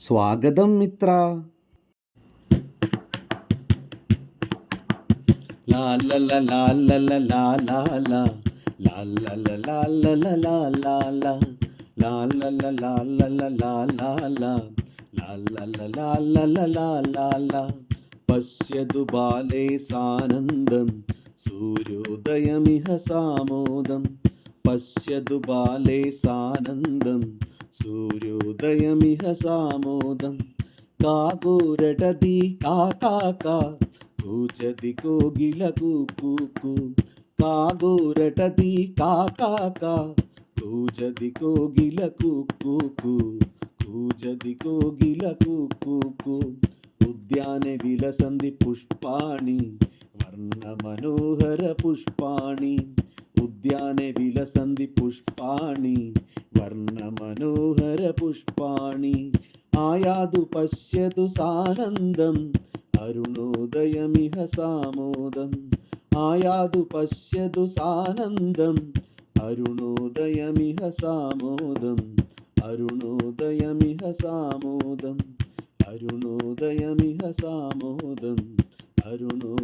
സ്വാഗതം മിത്ര. പശ്യതു ബാലേ സാനന്ദം സൂര്യോദയമിഹ സാമോദം പശ്യതു ബാലേ സാനന്ദം సూర్యోదయమిహ సామోదం. కాకూరటది కాకాక కూచది కోగిల కూకు కాగూరటది కాకాక కూజది కోగిల కూకు కూజది కోగిల కూకు ఉద్యాన విలసంది పుష్పాణి వర్ణ మనోహర పుష్పాణి. ఉద్యాన విలసంది పుష్ప പുഷ്പാണി വർണമനോഹര പുഷ്പാണി ആയാതു പശ്യതു സാനന്ദം അരുണോദയമിഹ സാമോദം. ആയാതു പശ്യതു സാനന്ദം അരുണോദയമിഹ സാമോദം അരുണോദയമിഹ സാമോദം അരുണോദയമിഹ സാമോദം സാമോദം